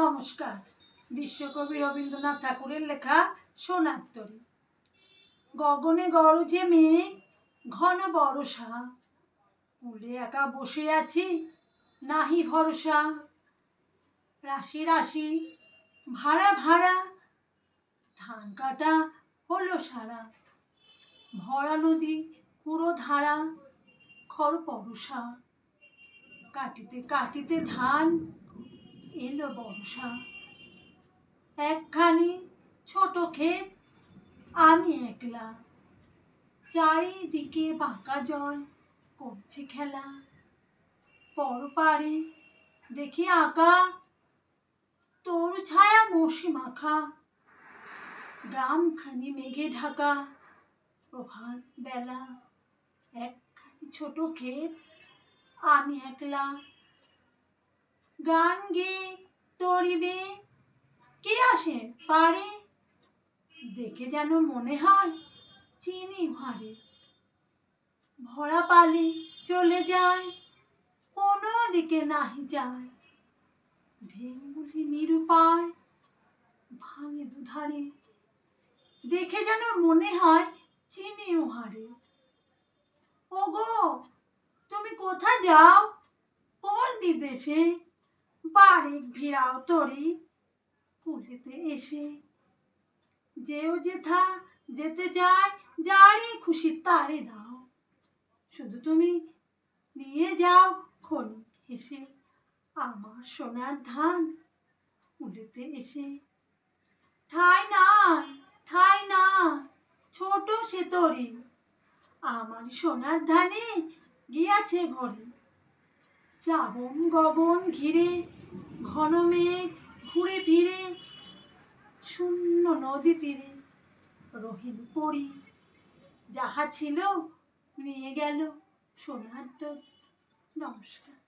নমস্কার। বিশ্বকবি রবীন্দ্রনাথ ঠাকুরের লেখা সোনার তরী গগনে গরজে মেঘ, ঘন বরসা কুলে একা বসে আছি, নাহি ভরসা। রাশি রাশি, ভাড়া ভাড়া, ধান কাটা হলো সারা। ভরা নদী পুরো ধারা খর পরশা কাটিতে কাটিতে ধান বর্ষা। একখানি ছোট ক্ষেত, আমি একলা। চারিদিকে বাঁকা জল, করছে খেলা। পর পারে দেখি আঁকা, তোর ছায়া মসি মাখা। গ্রামখানি মেঘে ঢাকা, প্রভাত বেলা। একখানি ছোট ক্ষেত, আমি একলা। গান গেয়ে তরিবে কে আসে? পারে? দেখে যেন মনে হয় চিনি ভারে ভরা পালি চলে যায়, কোনো দিকে নাহি যায়। ঢেউগুলি নিরুপায় ভাঙে দুধারে। দেখে যেন মনে হয় চিনি হারে ওগো, তুমি কোথায় যাও? কোন বিদেশে? বাড়ি ভিড়াও তরি। কুলেতে এসে যেও যেথা যেতে চায় যারই খুশি তারে দাও। শুধু তুমি নিয়ে যাও খনি হেসে আমার সোনার ধান। কুলেতে এসে ঠাই নাই ঠাই নাই ছোট সে তরি। আমার সোনার ধানে গিয়াছে ভরে। শ্রাবণ গগন ঘিরে, ঘন মেঘ ঘুরে ফিরে, শূন্য নদী তীরে রহিম পড়ি। যাহা ছিল নিয়ে গেল সোনার তো নমস্কার।